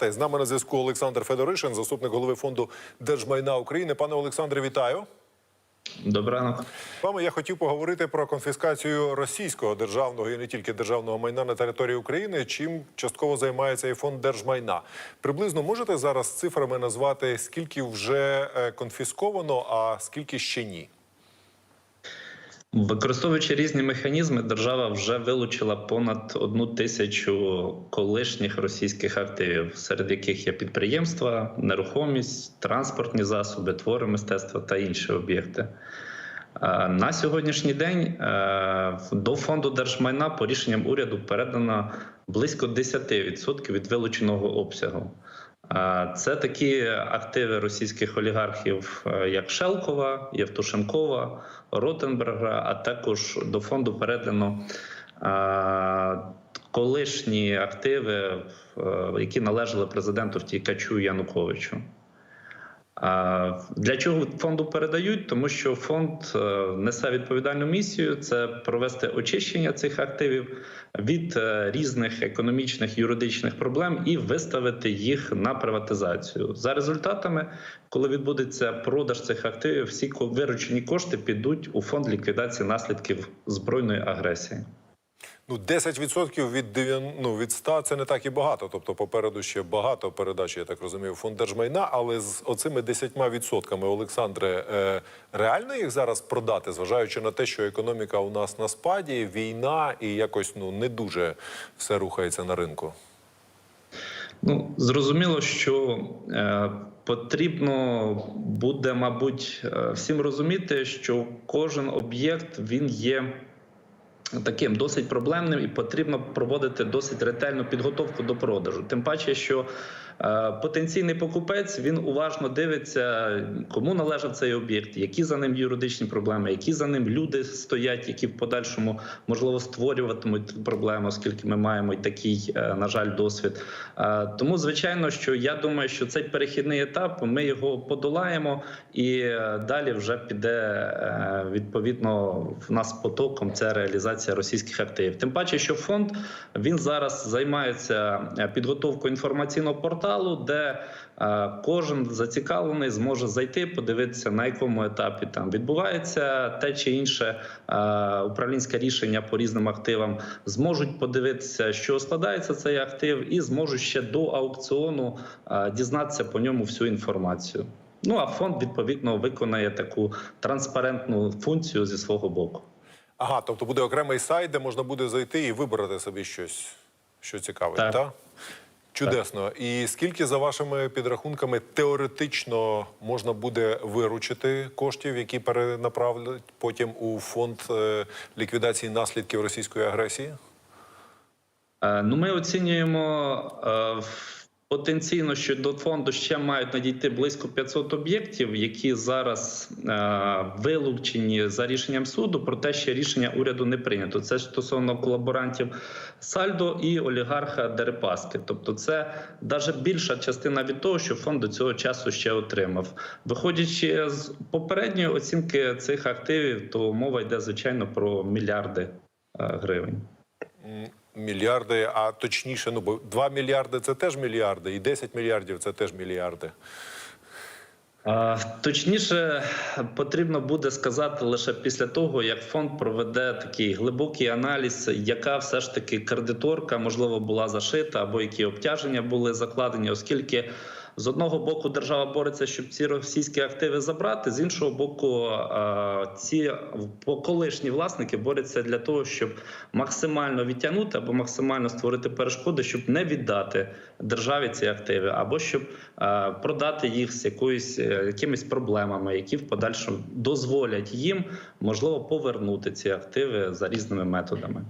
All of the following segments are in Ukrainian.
З нами на зв'язку Олександр Федоришин, заступник голови фонду держмайна України. Пане Олександре, вітаю. Добрий. З Вами я хотів поговорити про конфіскацію російського державного і не тільки державного майна на території України. Чим частково займається і фонд держмайна. Приблизно можете зараз цифрами назвати скільки вже е, конфісковано, а скільки ще ні? Використовуючи різні механізми, держава вже вилучила понад одну тисячу колишніх російських активів, серед яких є підприємства, нерухомість, транспортні засоби, твори мистецтва та інші об'єкти. Е, На сьогоднішній день е, до фонду держмайна по рішенням уряду передано близько 10% від вилученого обсягу. Це такі активи російських олігархів, е, як Шелкова, Євтушенкова, Ротенберга, а також до фонду передано колишні активи, е, які належали президенту втікачу Януковичу. Для чого фонду передають? Тому що фонд е, несе відповідальну місію це провести очищення цих активів від е, різних економічних юридичних проблем і виставити їх на приватизацію. За результатами, коли відбудеться продаж цих активів, всі виручені кошти підуть у фонд ліквідації наслідків збройної агресії. Ну, 10% від 9, ну, від 100 – це не так і багато. Тобто попереду ще багато передач, я так розумію, фонд держмайна. Але з оцими 10% Олександре, е, реально їх зараз продати, зважаючи на те, що економіка у нас на спаді, війна і якось ну не дуже все рухається на ринку. Ну зрозуміло, що е, потрібно буде, мабуть, е, всім розуміти, що кожен об'єкт він є. Таким досить проблемним і потрібно проводити досить ретельну підготовку до продажу. Тим паче, що потенційний покупець він уважно дивиться, кому належав цей об'єкт, які за ним юридичні проблеми, які за ним люди стоять, які в подальшому можливо створюватимуть проблеми, оскільки ми маємо і такий, е, на жаль, досвід. Е, тому, звичайно, що я думаю, що цей перехідний етап ми його подолаємо, і е, далі вже піде е, відповідно в нас потоком ця реалізація російських активів. Тим паче, що фонд він зараз займається е, підготовкою інформаційного порталу, де е, кожен зацікавлений зможе зайти, подивитися на якому етапі там відбувається те чи інше е, управлінське рішення по різним активам. Зможуть подивитися, що складається цей актив, і зможуть ще до аукціону е, дізнатися по ньому всю інформацію. Ну а фонд відповідно виконає таку транспарентну функцію зі свого боку. Ага, тобто буде окремий сайт, де можна буде зайти і вибрати собі щось, що цікавить, так? Так. Чудесно. І скільки за вашими підрахунками теоретично можна буде виручити коштів, які перенаправлять потім у фонд е, ліквідації наслідків російської агресії? Е, Ну, ми оцінюємо е, потенційно, що до фонду ще мають надійти близько 500 об'єктів, які зараз е, вилучені за рішенням суду. Проте ще рішення уряду не прийнято. Це стосовно колаборантів Сальдо і олігарха Дерипаски. Тобто, це навіть більша частина від того, що фонд до цього часу ще отримав. Виходячи з попередньої оцінки цих активів, то мова йде звичайно про мільярди е, гривень. Мільярди, а точніше, ну бо 2 мільярди це теж мільярди, і 10 мільярдів це теж мільярди. Точніше, потрібно буде сказати лише після того, як фонд проведе такий глибокий аналіз, яка все ж таки кредиторка можливо була зашита, або які обтяження були закладені, оскільки. З одного боку держава бореться, щоб ці російські активи забрати. З іншого боку, а, ці колишні власники борються для того, щоб максимально відтягнути або максимально створити перешкоди, щоб не віддати державі ці активи, або щоб продати їх з якоюсь е, якимись проблемами, які в подальшому дозволять їм можливо повернути ці активи за різними методами.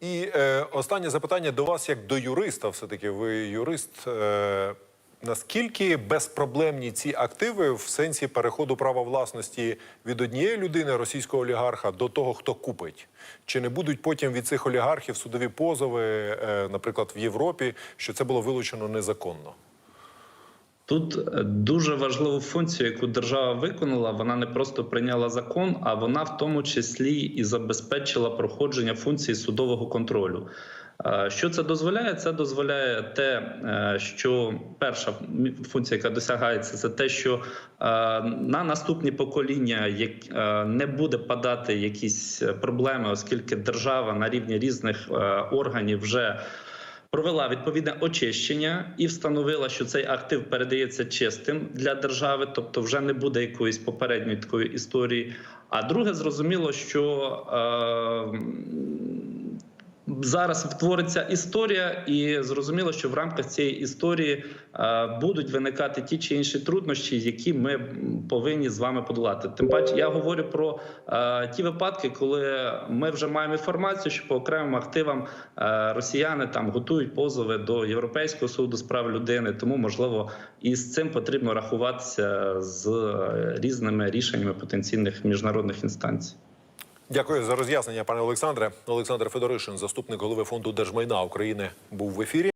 І е, останнє запитання до вас, як до юриста, все-таки ви юрист. Е, наскільки безпроблемні ці активи в сенсі переходу права власності від однієї людини, російського олігарха, до того, хто купить? Чи не будуть потім від цих олігархів судові позови, е, наприклад, в Європі, що це було вилучено незаконно? Тут е, дуже важливу функцію, яку держава виконала, вона не просто прийняла закон, а вона в тому числі і забезпечила проходження функції судового контролю. Е, Що це дозволяє? Це дозволяє те, е, що перша функція, яка досягається, це те, що е, на наступні покоління не буде падати якісь проблеми, оскільки держава на рівні різних органів вже провела відповідне очищення і встановила, що цей актив передається чистим для держави, тобто вже не буде якоїсь попередньої такої історії. А друге, зрозуміло, що зараз твориться історія, і зрозуміло, що в рамках цієї історії е, будуть виникати ті чи інші труднощі, які ми повинні з вами подолати. Тим паче, я говорю про е, ті випадки, коли ми вже маємо інформацію, що по окремим активам е, росіяни там готують позови до Європейського суду з прав людини. Тому можливо і з цим потрібно рахуватися з різними рішеннями потенційних міжнародних інстанцій. Дякую за роз'яснення, пане Олександре. Олександр Федоришин, заступник голови фонду держмайна України, був в ефірі.